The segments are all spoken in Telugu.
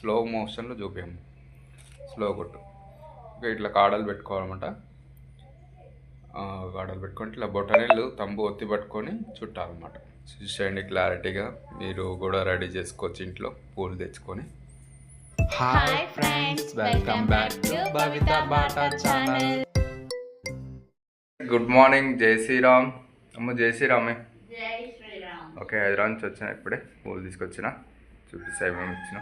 స్లో మోషన్లో చూపాము స్లో కొట్టు. ఇంకా ఇట్లా కాడలు పెట్టుకోవాలన్నమాట. ఆ, కాడలు పెట్టుకొని ఇట్లా బొటనీళ్ళు తంబు ఒత్తి పట్టుకొని చుట్టాలన్నమాట. చూసేయండి క్లారిటీగా. మీరు కూడా రెడీ చేసుకోవచ్చు ఇంట్లో పూలు తెచ్చుకొని. Hi friends welcome back to Bhavitha Bata channel good morning Jai Sriram అమ్మ జై శ్రీరామే జై శ్రీరామ్ ఓకే హైదరాబాద్ నుంచి వచ్చిన ఇప్పుడే పూలు తీసుకొచ్చిన. చూపిస్తా ఏమేమి వచ్చిన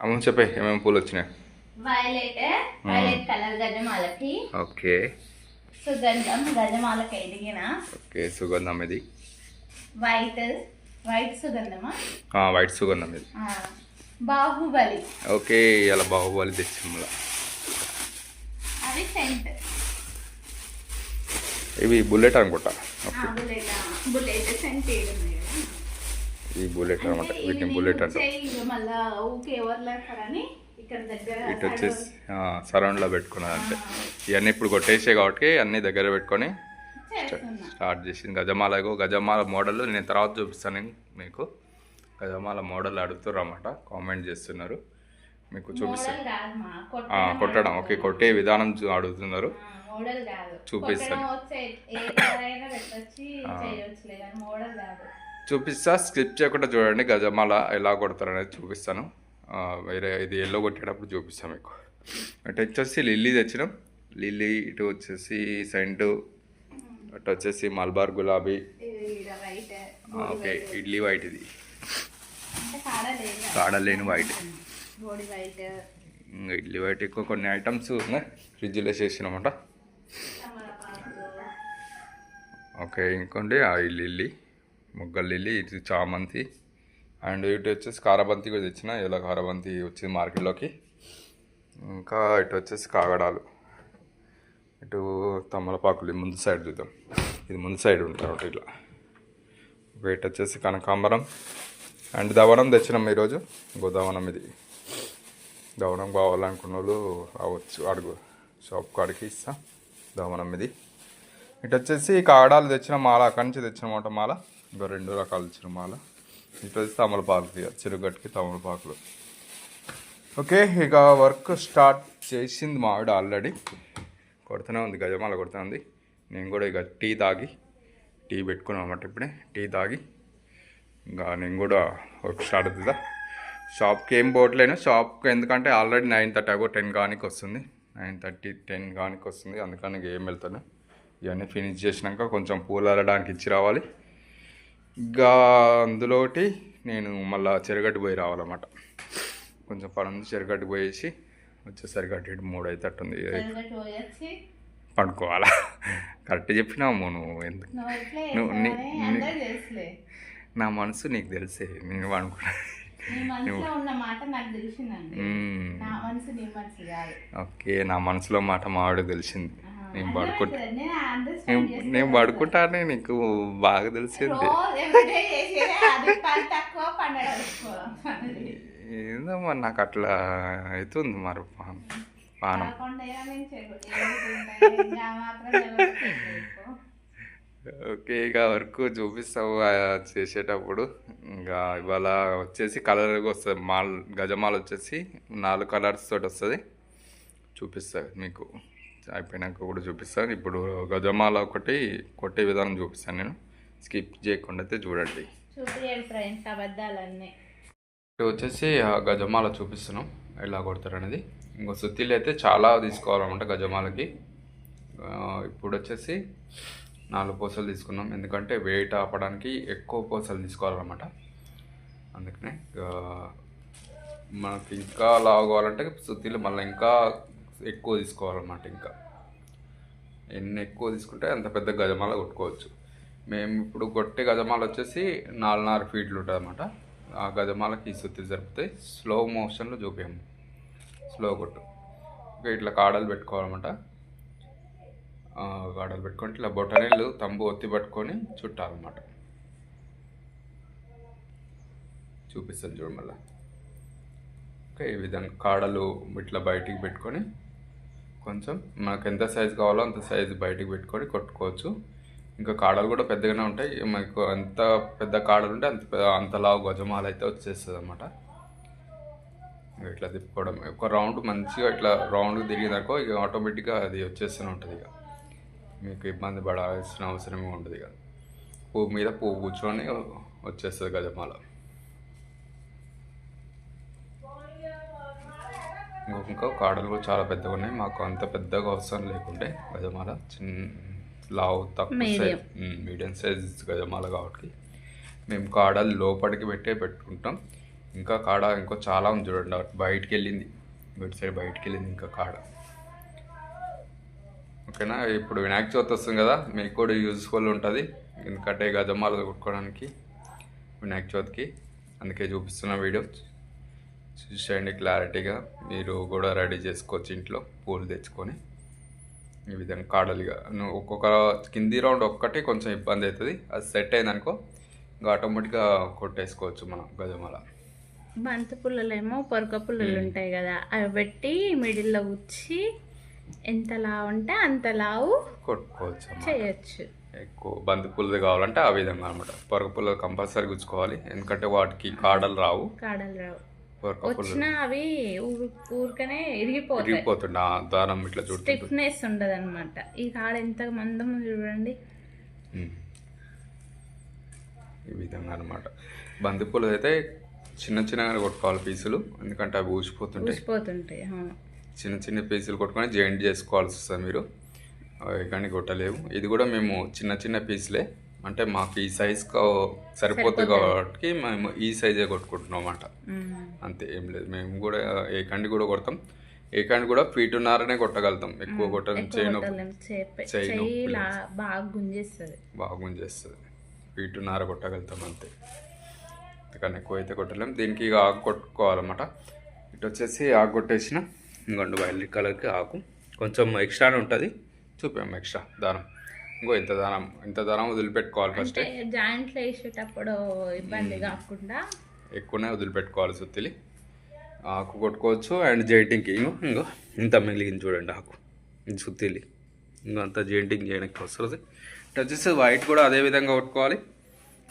అమ్మ చెప్పే ఏమేమి పూలు వచ్చినాయి వైలెట్ వైలెట్ కలర్ గజమాలకి. ఓకే. సుగంధం గజమాలకి ఎదిగిన. ఓకే సుగంధం ఇది. వైట్ వైట్ సుగంధమా? ఆ, వైట్ సుగంధం ఇది. బాహుబలి. ఓకే ఇలా బాహుబలి తెచ్చాము అవి సెంట్ ఇవి బుల్లెట్ అనుకుంటా. బుల్లెట్? బుల్లెట్ సెంట్ కదా. ఈ బుల్లెట్ అనమాట అంటే వీటిని బుల్లెట్ అంటాం ఇటు వచ్చేసి సరౌండ్లో పెట్టుకున్నది అంతే. ఇవన్నీ ఇప్పుడు కొట్టేసే కాబట్టి అన్నీ దగ్గర పెట్టుకొని స్టార్ట్ చేసింది గజమాలకు గజమాల మోడల్ నేను తర్వాత చూపిస్తాను మీకు. గజమాల మోడల్ అడుగుతారు అన్నమాట కామెంట్ చేస్తున్నారు. మీకు చూపిస్తాను కొట్టడం ఓకే కొట్టే విధానం అడుగుతున్నారు. చూపిస్తాను. చూపిస్తా స్కిప్ చేయకుండా చూడండి గజమాల ఎలా కొడతారు అనేది చూపిస్తాను వేరే ఇది ఎల్లో కొట్టేటప్పుడు చూపిస్తాను మీకు. అటు వచ్చేసి లిల్లీ తెచ్చినాం. లిల్లీ ఇటు వచ్చేసి సెంటు అటు వచ్చేసి మల్బార్ గులాబీ. ఓకే ఇడ్లీ వైట్ ఇది. కాడలేని వైట్. ఇడ్లీ వైట్ ఎక్కువ కొన్ని ఐటమ్స్ ఉన్నాయి ఫ్రిడ్జ్లో వేసేసినామట ఓకే ఇంకోండి ఆ లిల్లీ. ముగ్గల లిల్లీ ఇది చామంతి. అండ్ ఇటు వచ్చేసి కారబంతి కూడా తెచ్చిన ఇలా కారబంతి వచ్చింది మార్కెట్లోకి. ఇంకా ఇటు వచ్చేసి కాగడాలు. ఇటు తమలపాకులు ముందు సైడ్ చూద్దాం. ఇది ముందు సైడ్ ఉంటారు ఇట్లా. ఇటు వచ్చేసి కనకాంబరం. అండ్ దవనం తెచ్చినాం ఈరోజు. ఇంకో దవనం ఇది. దవనం కావాలనుకున్న వాళ్ళు రావచ్చు. అడుగు. షాప్ కాడికి ఇస్తా. దవనం ఇది. ఇటు వచ్చేసి కాడాలు తెచ్చిన మాల అక్కడి నుంచి తెచ్చిన మాట మాల. ఇంకో రెండు రకాలు ఇచ్చిన మాల. ఇటు వచ్చి తమలపాకులు చిరుగట్టుకి తమలపాకులు. ఓకే ఇక వర్క్ స్టార్ట్ చేసింది మా ఆవిడ ఆల్రెడీ. కొడుతూనే ఉంది గజమాల కొడుతూనే ఉంది. నేను కూడా ఇక టీ తాగి టీ పెట్టుకున్నాను అన్నమాట ఇప్పుడే. టీ తాగి ఇంకా నేను కూడా వర్క్ స్టార్ట్ అవుతుందా షాప్కి ఏం పోవట్లేను షాప్కి ఎందుకంటే already nine thirty ago ten కానికి వస్తుంది నైన్ థర్టీ టెన్ కానికి వస్తుంది అందుకని ఏం వెళ్తాను. ఇవన్నీ ఫినిష్ చేసినాక కొంచెం పూలు అల్లడానికి ఇచ్చి రావాలి. ఇంకా అందులోటి నేను మళ్ళీ చెరగట్టు పోయి రావాలన్నమాట. కొంచెం పని ఉంది చెరగట్టు పోయేసి వచ్చేసరికి అటు ఇటు మూడు అయితే అట్టుంది పడుకోవాలా? కరెక్ట్ చెప్పినావు నువ్వు ఎందుకు నువ్వు నీ- మనసు నీకు తెలిసే నేను అనుకున్నా ఓకే నా మనసులో మాట మావిడ తెలిసింది. నేను పడుకుంటా. నేను పడుకుంటానే నీకు బాగా తెలిసింది. ఏందో మరి నాకు అట్లా అవుతుంది మరి పానం. ఓకే ఇక వర్క్ చూపిస్తావు చేసేటప్పుడు. ఇంకా ఇవాళ వచ్చేసి కలర్ వస్తుంది మాల్ గజమాల వచ్చేసి నాలుగు కలర్స్ తోటి వస్తుంది. చూపిస్తా మీకు. అయిపోయినాక కూడా చూపిస్తాను. ఇప్పుడు గజమాల ఒకటి కొట్టే విధానం చూపిస్తాను నేను. స్కిప్ చేయకుండా అయితే చూడండి. వచ్చేసి గజమాల చూపిస్తున్నాం. ఎలా కొడతారు అనేది ఇంకో సుత్తిలు అయితే చాలా తీసుకోవాలన్నమాట గజమాలకి. ఇప్పుడు వచ్చేసి నాలుగు పూసలు తీసుకున్నాం. ఎందుకంటే వెయిట్ ఆపడానికి ఎక్కువ పూసలు తీసుకోవాలన్నమాట. అందుకనే మనకి ఇంకా లావు కావాలంటే సుత్తిలు మళ్ళీ ఇంకా ఎక్కువ తీసుకోవాలన్నమాట ఇంకా. ఎన్ని ఎక్కువ తీసుకుంటే అంత పెద్ద గజమాల కొట్టుకోవచ్చు. మేము ఇప్పుడు కొట్టే గజమాల వచ్చేసి నాలుగున్నర ఫీట్లు ఉంటుంది అనమాట ఆ గజమాలకి ఈ సుత్తి జరిపితే స్లో మోషన్లో చూపాము స్లో కొట్టు. ఇంకా ఇట్లా కాడలు పెట్టుకోవాలన్నమాట. కాడలు పెట్టుకొని ఇట్లా బొటనీళ్ళు తంబు ఒత్తి పట్టుకొని చుట్టాలన్నమాట. చూపిస్తాను చూడు మళ్ళీ. ఓకే ఈ విధంగా కాడలు ఇట్లా బయటికి పెట్టుకొని కొంచెం మనకు ఎంత సైజు కావాలో అంత సైజు బయటికి పెట్టుకొని కొట్టుకోవచ్చు. ఇంకా కాడలు కూడా పెద్దగానే ఉంటాయి. మనకు ఎంత పెద్ద కాడలు ఉంటే అంత పెద్ద- అంతలా గజమాల అయితే వచ్చేస్తుంది అనమాట ఇట్లా తిప్పుకోవడం. ఒక రౌండ్ మంచిగా ఇట్లా రౌండ్ తిరిగినాకో ఇక ఆటోమేటిక్గా అది వచ్చేస్తూనే ఉంటుంది ఇక. మీకు ఇబ్బంది పడాల్సిన అవసరమే ఉండదు ఇక. పువ్వు మీద పువ్వు కూర్చొని వచ్చేస్తుంది గజమాల. ఇంకొక ఇంకా కాడలు కూడా చాలా పెద్దగా ఉన్నాయి. మాకు అంత పెద్దగా అవసరం లేకుండే గజమాల. చిన్న లావు తక్కువ. సైజ్. మీడియం సైజ్ గజమాల కాబట్టి మేము కాడలు లోపలికి పెట్టే పెట్టుకుంటాం. ఇంకా కాడ ఇంకో చాలా ఉంది చూడండి. బయటికి వెళ్ళింది ఇటు సైడ్ బయటికి వెళ్ళింది ఇంకా కాడ. ఓకేనా? ఇప్పుడు వినాయక చవితి వస్తుంది కదా మీకు కూడా యూజ్ఫుల్ ఉంటుంది. ఎందుకంటే గజమాల కొట్టుకోవడానికి వినాయక చవితికి. అందుకే చూపిస్తున్న వీడియో. చూసేయండి క్లారిటీగా. మీరు కూడా రెడీ చేసుకోవచ్చు ఇంట్లో పూలు తెచ్చుకొని. ఈ విధంగా కాడలుగా. ఒక్కొక్క కింది రౌండ్ ఒక్కటి కొంచెం ఇబ్బంది అవుతుంది. అది సెట్ అయిందనుకో ఇంకా ఆటోమేటిక్గా కొట్టేసుకోవచ్చు మనం గజమాల. బంతి పుల్లలేమో పొరక పుల్లలు ఉంటాయి కదా. అవి పెట్టి మిడిల్లో గుచ్చి ఎంత లావు ఉంటే అంత లావు కొట్టుకోవచ్చు. చేయొచ్చు. ఎక్కువ బంతి పుల్లది కావాలంటే ఆ విధంగా అనమాట పొరక పుల్లలు కంపల్సరీ గుచ్చుకోవాలి. ఎందుకంటే వాటికి కాడలు రావు. కాడలు రావు. వచ్చినా అవి ఊరు ఊరికనే ఇరిగిపోతాయి. విరిగిపోతుండే ఆ దారం ఇట్లా చుట్టూ స్టిఫ్నెస్ ఉండదు అనమాట ఈ కాడ ఎంత మందం చూడండి. ఈ విధంగా అనమాట బంతిపూలు అయితే చిన్న చిన్నగా కొట్టుకోవాలి పీసులు. ఎందుకంటే అవి ఊసిపోతుంటాయి. ఊసిపోతుంటాయి అవును. చిన్న చిన్న పీసులు కొట్టుకొని జాయింట్ చేసుకోవాల్సి వస్తుంది మీరు. అవి కానీ కొట్టలేవు. ఇది కూడా మేము చిన్న చిన్న పీసులే. అంటే మాకు ఈ సైజ్కి సరిపోతుంది కాబట్టి మేము ఈ సైజే కొట్టుకుంటున్నాం అన్నమాట ఉమ్. అంతే ఏం లేదు. మేము కూడా ఏ కండి కూడా కొడతాం. ఏ కండి కూడా ఫీటున్నరనే కొట్టగలుగుతాం. ఎక్కువ కొట్టడం చేయను బాగా గుంజేస్తుంది. బాగుంది చేస్తుంది ఫీటున్నర కొట్టగలుగుతాం అంతే. అంతకన్నా ఎక్కువ అయితే కొట్టలేం. దీనికి ఇక ఆకు కొట్టుకోవాలన్నమాట. ఇటు వచ్చేసి ఆకు కొట్టేసిన. ఇంకొండు వైలెట్ కలర్కి ఆకు. కొంచెం ఎక్స్ట్రానే ఉంటుంది. చూపాము ఎక్స్ట్రా. దారం. ఇంకో ఇంత దారం ఇంత దారం వదిలిపెట్టుకోవాలి ఫస్ట్ అంటే జాయింట్లు వేసేటప్పుడు ఇబ్బంది కాకుండా. ఎక్కువనే వదిలిపెట్టుకోవాలి సుత్తిలి. ఆకు కొట్టుకోవచ్చు అండ్ జైంటింగ్కి ఇంకో ఇంకో ఇంత మిగిలింది చూడండి ఆకు సుత్తిలి. ఇంకో అంత జైంటింగ్ చేయడానికి వస్తుంది ఇటు వచ్చేసి వైట్ కూడా అదే విధంగా కొట్టుకోవాలి.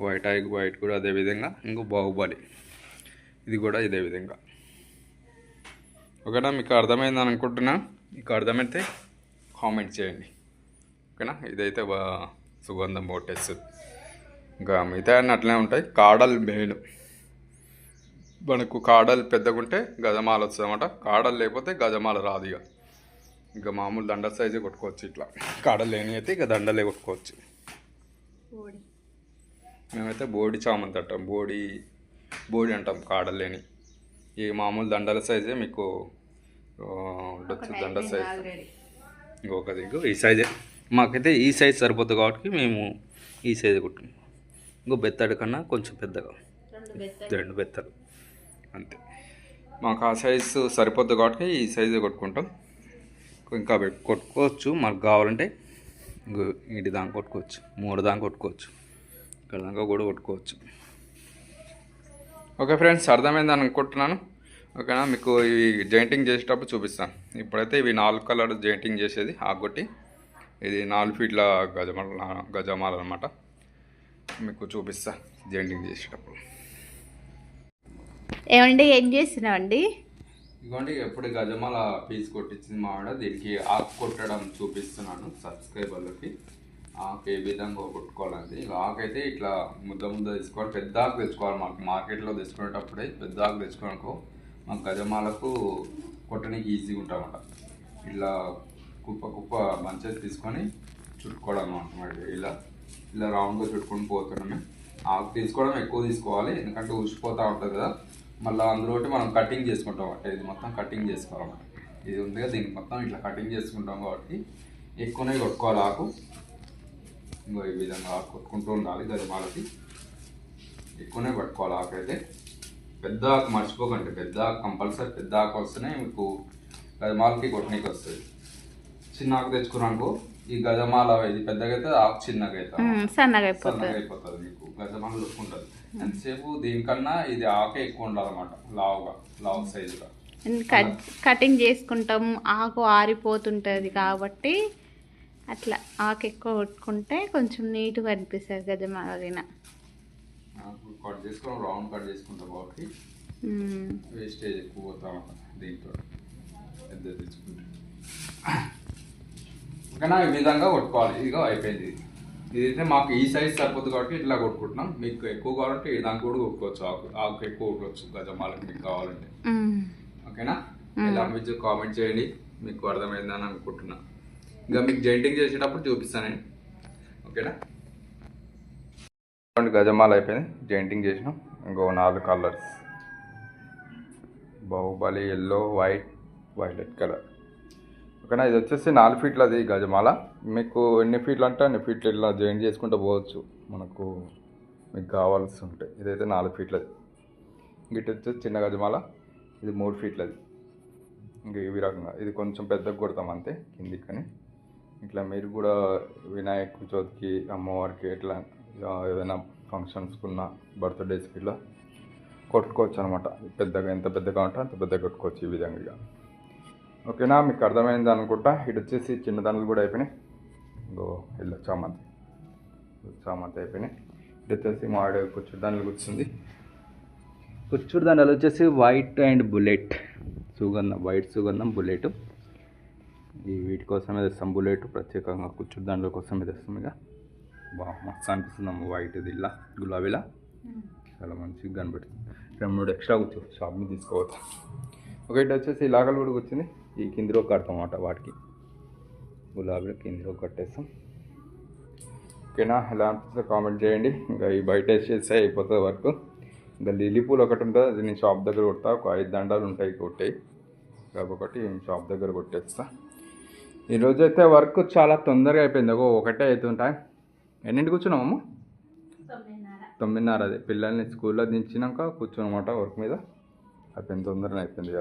వైట్ ఐ వైట్ కూడా అదే విధంగా ఇంకో బాహుబలి. ఇది కూడా ఇదే విధంగా. ఓకేనా మీకు అర్థమైందని అనుకుంటున్నా. మీకు అర్థమైతే కామెంట్ చేయండి. ఓకేనా? ఇదైతే సుగంధం కొట్టేస్తుంది ఇంకా మిగతా అన్నీ అట్లనే ఉంటాయి. కాడలు మెయిన్. మనకు కాడలు పెద్దగా ఉంటే గజమాల వస్తుంది అనమాట కాడలు లేకపోతే గజమాల రాదు ఇక ఇంకా మామూలు దండ సైజే కొట్టుకోవచ్చు ఇట్లా. కాడలు లేని అయితే ఇక దండలే కొట్టుకోవచ్చు. మేమైతే బోడి చామంతి అంటాం. బోడి బోడి అంటాం కాడలు లేని. ఈ మామూలు దండల సైజే మీకు ఉండొచ్చు. దండ సైజ్. ఇంకొక దిగ్గు ఈ సైజే. మాకైతే ఈ సైజ్ సరిపోతుంది కాబట్టి మేము ఈ సైజే కొట్టుకున్నాం ఇంకో బెత్తడి కన్నా కొంచెం పెద్దగా. రెండు బెత్తలు అంతే. మాకు ఆ సైజు సరిపోద్ది కాబట్టి ఈ సైజే కొట్టుకుంటాం. ఇంకా కొట్టుకోవచ్చు. మనకు కావాలంటే ఇంకో ఇంటి దాకా కొట్టుకోవచ్చు. మూడు దాకా కొట్టుకోవచ్చు. ఇక్కడ దాకా కూడా కొట్టుకోవచ్చు. ఓకే ఫ్రెండ్స్ అర్థమైందని అనుకుంటున్నాను. ఓకేనా? మీకు ఇవి జైంటింగ్ చేసేటప్పుడు చూపిస్తాను. ఇప్పుడైతే ఇవి నాలుగు కలర్ జైంటింగ్ చేసేది. ఆగొట్టి ఇది నాలుగు ఫీట్ల గజమాల గజమాల అనమాట మీకు చూపిస్తా జైంటింగ్ చేసేటప్పుడు. ఏమండి ఏం చేస్తున్నామండి ఇదిగోండి ఎప్పుడు గజమాల పీస్ కొట్టించింది మా ఆవిడ. దీనికి ఆకు కొట్టడం చూపిస్తున్నాను సబ్స్క్రైబర్లకి. ఆకు ఏ విధంగా కొట్టుకోవాలంటే ఇక ఆకు అయితే ఇట్లా ముద్ద ముద్ద తెచ్చుకోవాలి. పెద్ద ఆకు తెచ్చుకోవాలి మాకు. మార్కెట్లో తెచ్చుకునేటప్పుడే పెద్ద ఆకు తెచ్చుకోనుకో మాకు గజమాలకు కొట్టడానికి ఈజీగా ఉంటామన్నమాట ఇలా కుప్ప కుప్ప మంచిగా తీసుకొని చుట్టుకోవడం అనమాట ఇలా ఇలా రౌండ్గా చుట్టుకొని పోతున్నాము ఆకు తీసుకోవడం ఎక్కువ తీసుకోవాలి ఎందుకంటే ఉసిపోతూ ఉంటుంది కదా. మళ్ళీ అందులో మనం కటింగ్ చేసుకుంటాం అంటే ఇది మొత్తం కటింగ్ చేసుకోవాలన్నమాట. ఇది ఉంది కదా దీనికి మొత్తం ఇట్లా కటింగ్ చేసుకుంటాం కాబట్టి ఎక్కువనే కొట్టుకోవాలి ఆకు. ఇంకో ఈ విధంగా ఆకు కొట్టుకుంటూ ఉండాలి గజమాలకి. ఎక్కువనే పట్టుకోవాలి ఆకు అయితే. పెద్ద ఆకు మర్చిపోకండి. పెద్ద ఆకు కంపల్సరీ పెద్ద ఆకు వస్తేనే మీకు గజమాలకి కొట్టనీకి వస్తుంది. చిన్న ఆకు తెచ్చుకున్నాను ఈ గజమాల ఇది పెద్దగా అయితే ఆకు చిన్నగా అవుతుంది ఉమ్, సన్నగా అయిపోతుంది సన్నగా అయిపోతుంది మీకు గజమాల లుక్ ఉంటుంది ఎంతసేపు దీనికన్నా ఇది ఆకే ఎక్కువ ఉండాలన్నమాట లావుగా లావు సైజుగా. కట్ కటింగ్ చేసుకుంటాం ఆకు ఆరిపోతుంటుంది కాబట్టి అట్లా ఆకు ఎక్కువ కొట్టుకుంటే కొంచెం నీట్గా అనిపిస్తుంది గజమాలిన. కట్ చేసుకొని రౌండ్ కట్ చేసుకుంటాం కాబట్టి. వేస్టేజ్ ఎక్కువ పోతా దీంట్లో. పెద్ద తెచ్చుకుంటే. ఓకేనా ఈ విధంగా కొట్టుకోవాలి. ఇదిగో అయిపోయింది. ఇది ఇదైతే మాకు ఈ సైజ్ సరిపోతుంది కాబట్టి ఇట్లా కొట్టుకుంటున్నాం. మీకు ఎక్కువ కావాలంటే ఈ దానికి కూడా కొట్టుకోవచ్చు. ఆకు ఆకు ఎక్కువ కొట్టుకోవచ్చు. గజమాలకు మీకు కావాలంటే. ఓకేనా? ఎలా అనిపించో కామెంట్ చేయండి. మీకు అర్థమైందని అనుకుంటున్నా. ఇంకా మీకు జైంటింగ్ చేసేటప్పుడు చూపిస్తాను నేను. ఓకేనా? రెండు గజమాలు అయిపోయింది. జైంటింగ్ చేసినాం. ఇంకో నాలుగు colours. Baahubali yellow white violet colour ఓకేనా? ఇది వచ్చేసి నాలుగు ఫీట్లది గజమాల. మీకు ఎన్ని ఫీట్లు అంటే అన్ని ఫీట్లు ఇట్లా జాయిన్ చేసుకుంటూ పోవచ్చు. మనకు మీకు కావాల్సి ఉంటాయి ఇదైతే నాలుగు ఫీట్లది. ఇటు వచ్చేసి చిన్న గజమాల. ఇది మూడు ఫీట్లది. ఇంకా ఈ రకంగా. ఇది కొంచెం పెద్దగా కొడతాం అంతే కిందికి కానీ ఇట్లా మీరు కూడా వినాయక చవితికి అమ్మవారికి ఇట్లా ఏదైనా ఫంక్షన్స్కి ఉన్న బర్త్డేస్కి ఇట్లా కొట్టుకోవచ్చు అనమాట పెద్దగా ఎంత పెద్దగా ఉంటే అంత పెద్దగా కొట్టుకోవచ్చు ఈ విధంగా ఇక. ఓకేనా? మీకు అర్థమైంది అనుకుంటా. ఇటు వచ్చేసి చిన్న దండలు కూడా అయిపోయినాయి. ఇంకో ఇల్లు చామంతి. చామంతి అయిపోయినాయి. ఇటు వచ్చేసి మామిడి కూర్చుడు దండలు కూర్చుంది. కూర్చుడు దాండలు వచ్చేసి వైట్ అండ్ బుల్లెట్. సుగంధం వైట్ సుగంధం బుల్లెట్. ఈ వీటి కోసమే తెస్తాం బుల్లెట్ ప్రత్యేకంగా కూర్చుడు దండల కోసమే తెస్తాం ఇక. బాగా మస్తు అనిపిస్తుంది వైట్ ఇది ఇలా గులాబీలా. చాలా మంచిగా కనబడుతుంది. రెండు మూడు ఎక్స్ట్రా కూర్చో షాప్ మీద తీసుకోవచ్చు ఒకటి వచ్చేసి ఇలాగలు కూడా కూర్చుంది. ఈ కింది రోజు కడతాం అన్నమాట వాటికి. గులాబీలు కింది రోజు కట్టేస్తాం. ఓకేనా? ఎలా అనిపిస్తుందో కామెంట్ చేయండి. ఇంకా ఈ బయట వేసేస్తే అయిపోతుంది వర్క్. ఇంకా లిల్లీ పూలు ఒకటి ఉంటుంది. అది నేను షాప్ దగ్గర కొడతా. ఒక ఐదు దండాలు ఉంటాయి కొట్టాయి. కాబట్టి షాప్ దగ్గర కొట్టేస్తా. ఈరోజు అయితే వర్క్ చాలా తొందరగా అయిపోయింది. ఒక ఒకటే అవుతుంటాయి ఎన్నింటి కూర్చున్నామమ్మ తొమ్మిదిన్నర. అది. పిల్లల్ని స్కూల్లో దించినాక కూర్చున్నమాట వర్క్ మీద. అయిపోయింది తొందరగా అయిపోయింది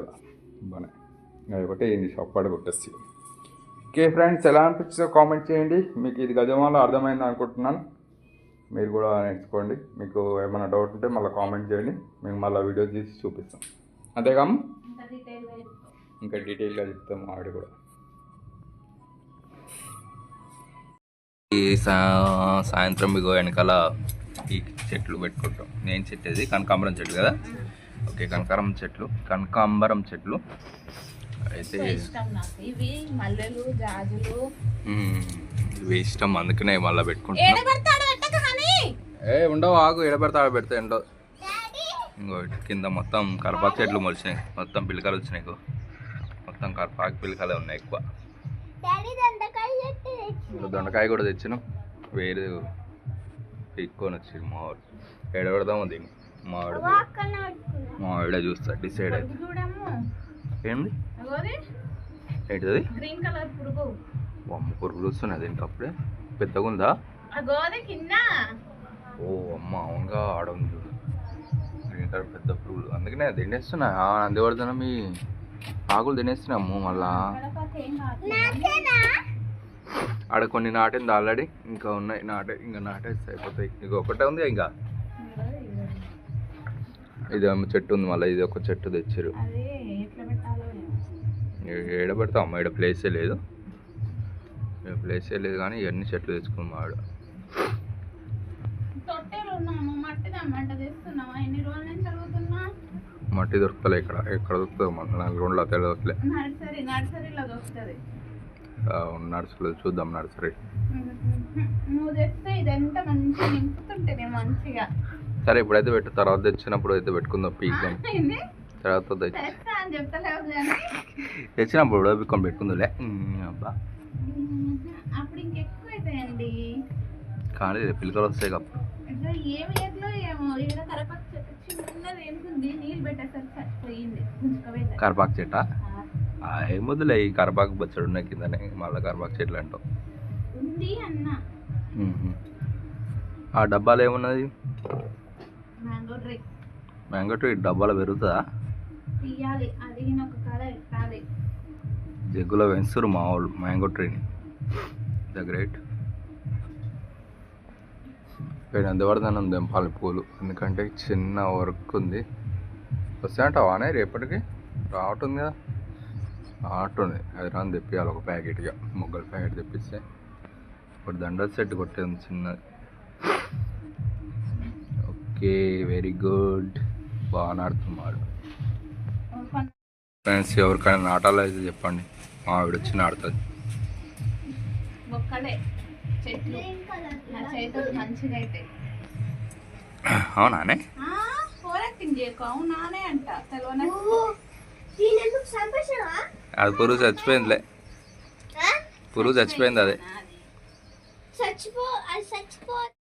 బాగానే అది ఒకటి ఏంటి షాప్ కొట్టేసి ఓకే ఫ్రెండ్స్ ఎలా అనిపించిందో కామెంట్ చేయండి. మీకు ఇది గజమాల అర్థమైంది అనుకుంటున్నాను. మీరు కూడా నేర్చుకోండి. మీకు ఏమైనా డౌట్ ఉంటే మళ్ళీ కామెంట్ చేయండి. మేము మళ్ళీ వీడియో తీసి చూపిస్తాం. అంతేగా అమ్మ? ఇంకా డీటెయిల్గా చెప్తాం. ఆవిడ కూడా. ఈ సా సాయంత్రం మీకు వెనకాల ఈ చెట్లు పెట్టుకుంటాం. నేను చెట్టు ఇది కనకాంబరం చెట్లు కదా? ఓకే కనకాంబరం చెట్లు. కనకాంబరం చెట్లు. అయితే ఇవి మల్లెలు మ్మ్, ఇవి ఇష్టం. అందుకనే మళ్ళీ పెట్టుకుంటున్నాం. ఏ ఉండవు ఆగు. ఎడబెడతా ఆడ పెడితే ఎండో. ఇంకో కింద మొత్తం కరపాకు చెట్లు మొలిచినాయి. మొత్తం పిల్లకలు వచ్చినాయి. మొత్తం కరపాకు పిల్లకలే ఉన్నాయి ఎక్కువ. దొండకాయ కూడా తెచ్చిన. వేరు పీక్కొని వచ్చి మావాడు ఎడబెడదాము దీన్ని? మావాడు మావాడే చూస్తా డిసైడ్ అయితే ఏంది? ఏంటిది? గ్రీన్ కలర్ పురుగు. అమ్మ పురుగులు వస్తున్నాయి దీంట్లో అప్పుడే? పెద్దగా ఉందా? అగోది కింద. ఓ అమ్మ అవునుగా ఆడ ఉంది చూడు. గ్రీన్ కలర్ పెద్ద పురుగులు. అందుకనే తినేస్తున్నా. అందువల్ల మీ ఆకులు తినేస్తున్నాము మళ్ళా. ఆడ కొన్ని నాటింది ఆల్రెడీ ఇంకా ఉన్నాయి నాటే ఇంకా నాటేస్తే అయిపోతాయి. ఇక ఒకటే ఉంది ఇంకా. ఇది చెట్టు ఉంది మళ్ళీ ఇది ఒక చెట్టు తెచ్చారు ఏడ పెడతాం ఈడ ప్లేసే లేదు. ప్లేసే లేదు కానీ ఇవన్నీ చెట్లు తెచ్చుకున్నాం ఆవిడ మట్టి దొరుకుతలే ఇక్కడ. ఎక్కడ దొరుకుతుంది మన నర్సరీ నర్సరీలో చూద్దాం నర్సరీ. సరే ఇప్పుడైతే పెట్టు. తర్వాత తెచ్చినప్పుడు అయితే పెట్టుకుందాం పీక్ తర్వాత తెచ్చి అని చెప్తలేవు కానీ. తెచ్చినప్పుడు పెట్టుకుందిలే. అబ్బా. అప్పుడు ఇంకెక్కువ అవుతాయండి కానీ పిల్లకలు వస్తాయి అప్పుడు ఇట్లా ఏమి ఎట్లో ఏమో. ఇక్కడ కరపక్క చెట్టు చిన్నది ఎందుకుంది? నీళ్ళు పెట్టేసరికి చచ్చిపోయింది. ఉంచుకోవేదా కరపాకు చెట్ట? ఏముందులే ఈ కరపాకు బచ్చడు ఉన్నాయి కిందనే మళ్ళీ కరపాకు చెట్లు అంటాం ఉంది అన్న. మ్మ్. ఆ డబ్బాలు ఏమున్నది? మ్యాంగో డ్రింక్ మ్యాంగో ట్రీ డబ్బాలో పెరుగుతుందా? తీయాలి. అడిగిన ఒక కళ ఇప్పాలి జగ్గులో పెంచుతారు మా వాళ్ళు మ్యాంగో ట్రీని. ద గ్రేట్ ఇక్కడ ఎంత దింపాలి పూలు. ఎందుకంటే చిన్న వర్క్ ఉంది. వస్తాయంటావానే రేపటికి? రావటం కదా. రావట్టుంది. అది రాని తెప్పియాలి ఒక ప్యాకెట్గా. మొగ్గల ప్యాకెట్ తెప్పిస్తే. ఇప్పుడు దండ సెట్ కొట్టేది చిన్నది. ఓకే వెరీ గుడ్ బాగా నాడుతున్నాడు ఫ్రెండ్స్ ఎవరికైనా నాటాలో అయితే చెప్పండి. మా ఆవిడ వచ్చి నాడుతుంది అవునానే అది పురుగు చచ్చిపోయిందిలే. పురుగు చచ్చిపోయింది అదే.